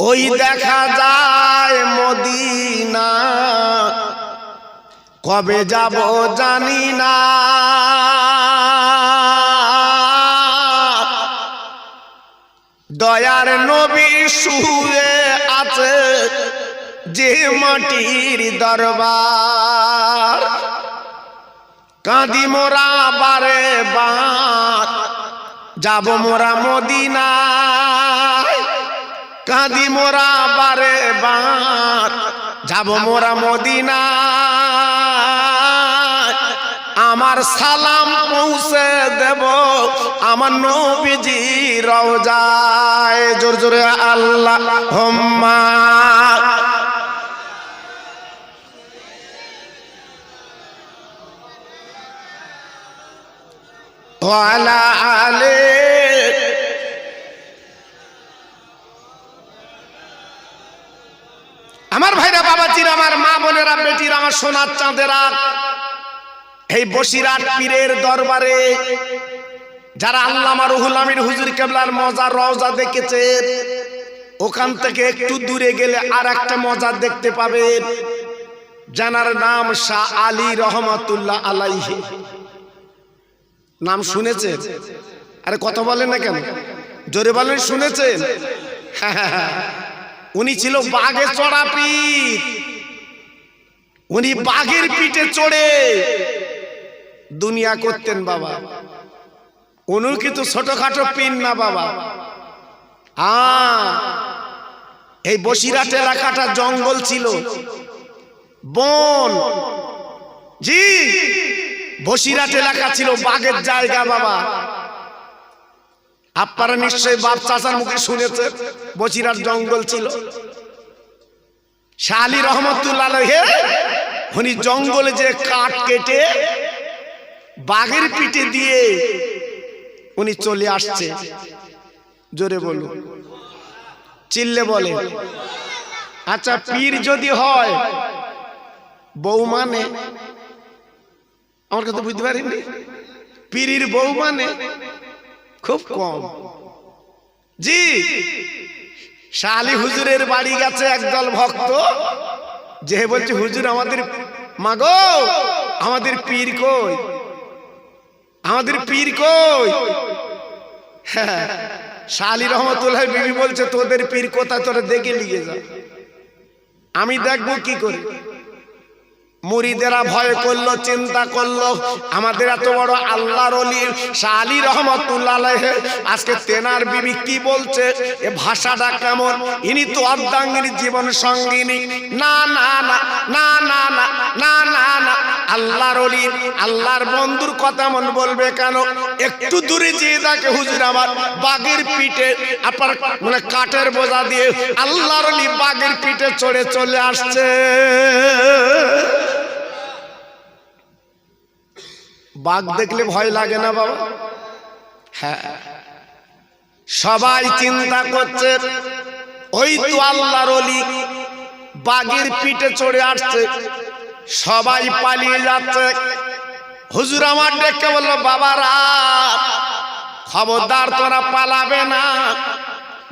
ওই দেখা যায় মদিনা। কবে যাব জানি না। দয়ার নবী শুয়ে আছে যে মাটির দরবার। কাঁদি মোরা বারে বার যাব মোরা মদিনায়। কাঁদি মোরা বারে বার যাব মোরা মদিনা আমার সালাম পৌঁছে দেব আমার নবীজি রওজায়। জোর জোরে আল্লাহ হোম্মা ওয়ালা আলে আমার ভাইরা বাবাজির, আমার মা বোনেরা, বেটির, আমার সোনার চাঁদেরা এই বসিরাট পীরের দরবারে যারা আল্লামা রুহুল আমির হুজুর কেবলার মজার রওজা দেখেছে, ওখান থেকে একটু দূরে গেলে আর একটা মজা দেখতে পাবেন জানার নাম শাহ আলী রহমতুল্লাহ আলাইহি। নাম শুনেছেন আরে কথা বলেন না কেন? জোরে বলেন শুনেছেন উনি ছিল বাঘে চড়া পিঠ উনি বাঘের পিঠে চড়ে। দুনিয়া করতেন বাবা। উনি কিন্তু ছোটখাটো পিন না বাবা। আ এই বসিরহাট এলাকাটা জঙ্গল ছিল। বন। জি, বসিরহাট এলাকা ছিল বাঘের জায়গা বাবা। আপনারা নিশ্চয়ই বাপ চাচার মুখে শুনেছে বসিরহাট জঙ্গল ছিল। শালি রহমতুল্লাহ উনি জঙ্গলে যে কাঠ কেটে বাঘের পিঠে দিয়ে উনি চলে আসছে। জোরে বলুন। চিল্লে বলে আচ্ছা পীর যদি হয়, বউ মানে? আমার কথা বুঝতে পারিনি। পীরির বউ মানে? খুব কম। জি। শালি হুজুরের বাড়ি গেছে একদল ভক্ত, যে বলছে, হুজুর, আমাদের মাগো, আমাদের পীর কই? আমাদের পীর কই? হ্যাঁ শালি রহমতুল্লাহ বিবি বলছে, তোদের পীর কোথায়? তোরা দেখে নিয়ে যা। আমি দেখব কি করে? মুরিদেরা ভয় করল, চিন্তা করল, আমাদের এত বড় আল্লাহর অলি শালি রহমতুল্লাহ আজকে তেনার বিবি কি বলছে? এ ভাষাটা কেমন? ইনি তো অর্ধাঙ্গিনীর জীবন সঙ্গিনী। না না না না না না না না না। আল্লাহর আল্লাহর বন্ধুর কথা মন বলবে কেন? একটু দূরে যেয়ে দেখে হুজুর আমার বাঘের পিঠে আপনার মানে কাঠের বোঝা দিয়ে আল্লাহর অলি বাঘের পিঠে চড়ে চলে আসছে। বাঘ দেখলে ভয় লাগে না বাবা? হ্যাঁ। সবাই চিন্তা করছে ওই তো আল্লাহর অলি। বাঘের পিঠে চড়ে আসছে। সবাই পালিয়ে যাচ্ছে। হুজুর আমার ডেকে বলল বাবারা খবরদার তোরা পালাবে না।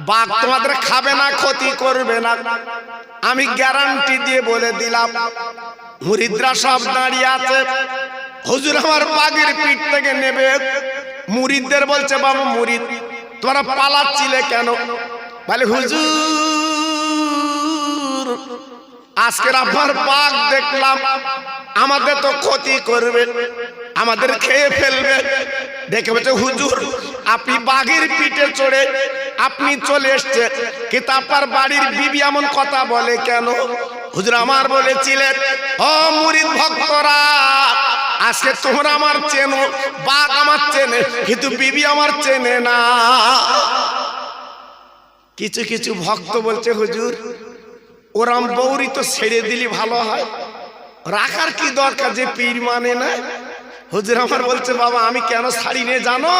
বাঘ তোমাদের খাবে না ক্ষতি করবে না। আমি গ্যারান্টি দিয়ে বলে দিলাম মুরিদরা সব দাঁড়িয়ে আছে। হুজুর আমার বাঘের পিঠ থেকে নেবে। মুরিদদের বলছে, বাবা মুরিদ তোমরা পালাচ্ছিলে কেন? বলে, হুজুর, আজকের আপনার বাঘ দেখলাম। আমাদের তো ক্ষতি করবে, আমাদের খেয়ে ফেলবে। দেখে বলছে, হুজুর, আপনি বাঘের পিঠে চড়ে আপনি চলে এসছে। কিন্তু আপনার বাড়ির বিবি এমন কথা বলে কেন? হুজুর আমার বলেছিলেন, ও মুরিদ ভক্তরা আজকে তোমরা আমার চেনো, বাঘ আমার চেনে, কিন্তু বিবি আমার চেনে না। কিছু কিছু ভক্ত বলছে, হুজুর, ওরাম বৌরি তো ছেড়ে দিলি ভালো হয়। রাখার কি দরকার যে পীর মানে না? হুজুর আমার বলছে, বাবা, আমি কেন ছাড়ি নে জানো?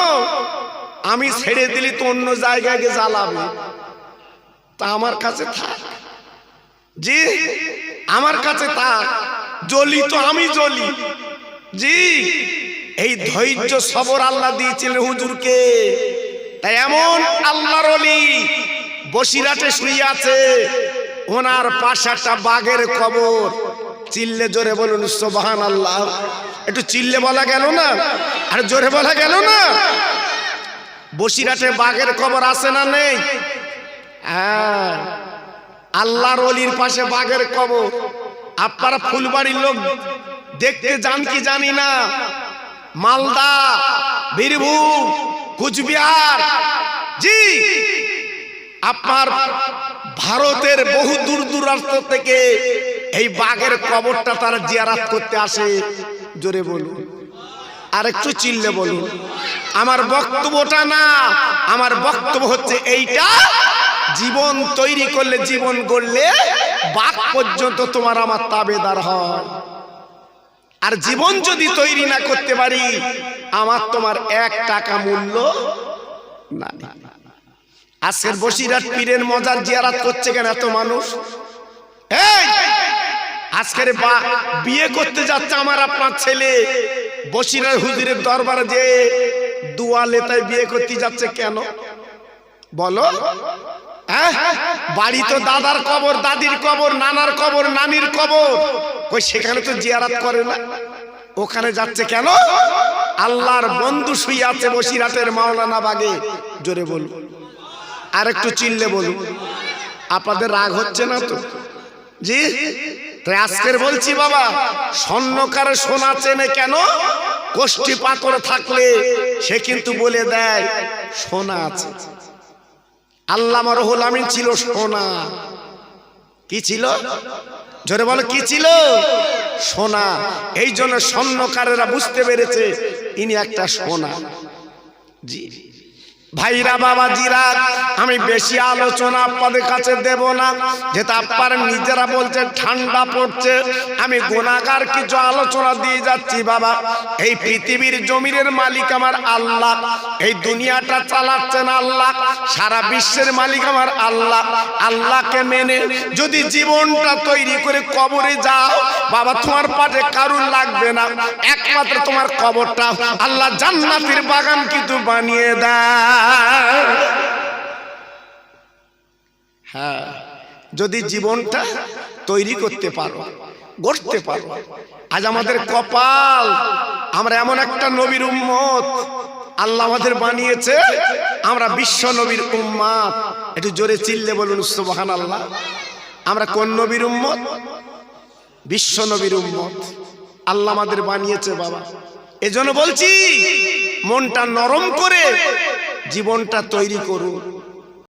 আমি ছেড়ে দিলি তো অন্য জায়গায় গিয়ে জ্বালাবে। তা আমার কাছে থাক। জি, আমার কাছে থাক। জ্বলি তো আমি জ্বলি জি। এই ধৈর্য সবর আল্লাহ দিয়েছিলেন হুজুরকে। তাই এমন আল্লাহর অলি বসিরাটে শুয়ে আছে। ওনার পাশে একটা বাঘের কবর। চিল্লে জোরে বলুন সোবাহান আল্লাহ একটু চিল্লে বলা গেল না? আর জোরে বলা গেল না? বসিরাটে বাঘের কবর আছে না নেই? হ্যাঁ। আল্লাহর অলির পাশে বাঘের কবর। আপনারা ফুলবাড়ির লোক দেখতে যান কি জানি না। মালদা বীরভূম কুচবিহার। জি আপনার ভারতের বহু দূর দূরান্ত থেকে এই বাঘের কবরটা তারা জিয়ারাত করতে আসে। জোরে বলুন। আর একটু চিল্লে বলুন। আমার বক্তব্যটা না আমার বক্তব্য হচ্ছে এইটা। জীবন তৈরি করলে জীবন গড়লে বাঘ পর্যন্ত তোমার আমার তাবেদার হয়। আর জীবন যদি তৈরি না করতে পারি, আমার তোমার এক টাকা মূল্য না আজকের বসিরহাট পীরের মজার জিয়ারাত করছে কেন এত মানুষ? আজকের বা- বিয়ে করতে যাচ্ছে আমার আপনার ছেলে। বসিরহাট হুজুরের দরবারে যে দুয়া লেতায় বিয়ে করতে যাচ্ছে কেন? বলো। হ্যাঁ? বাড়ি তো দাদার কবর, দাদির কবর, নানার কবর, নানির কবর। কই, সেখানে তো জিয়ারাত করে না। ওখানে যাচ্ছে কেন? আল্লাহর বন্ধু শুয়ে আছে বসিরহাটের মাওলানা বাগে। জোরে বলুন। আর একটু চিল্লে বলুন। আপনাদের রাগ হচ্ছে না তো? জি? আজকের বলছি বাবা, স্বর্ণকারে সোনা চেনে কেন? কোষ্ঠী পাথর থাকলে সে কিন্তু বলে দেয়, সোনা আছে। আল্লামা রহুল আমিন ছিল সোনা। কি ছিল? জোরে বলো, কি ছিল? সোনা। এই জন্য স্বর্ণকারেরা বুঝতে পেরেছে, ইনি একটা সোনা। জি। ভাইরা বাবা জিরা আমি বেশি আলোচনা আপনাদের কাছে দেব না। যেটা আপনারা নিজেরা বলছে ঠান্ডা পড়ছে। আমি গুণাগার কিছু আলোচনা দিয়ে যাচ্ছি, বাবা। এই পৃথিবীর জমিনের মালিক আমার আল্লাহ। এই দুনিয়াটা চালাচ্ছেন আল্লাহ। সারা বিশ্বের মালিক আমার আল্লাহ। আল্লাহকে মেনে যদি জীবনটা তৈরি করে কবরে যাও, বাবা, তোমার পাটে কারুর লাগবে না। একমাত্র তোমার কবরটা আল্লাহ জান্নাতের বাগান কিন্তু বানিয়ে দেয়। হ্যাঁ যদি জীবনটা তৈরি করতে পারো, গড়তে পারো, আজ আমাদের কপাল, আমরা এমন একটা নবীর উম্মত, আল্লাহ আমাদের বানিয়েছে, আমরা বিশ্ব নবীর উম্মাদ। একটু জোরে চিল্লে বলুন সুবহান আল্লাহ আমরা কোন নবীর উম্মত? বিশ্ব নবীর উম্মত। আল্লাহ আমাদের বানিয়েছে, বাবা। এজন্য বলছি মনটা নরম করে জীবনটা তৈরি করুন।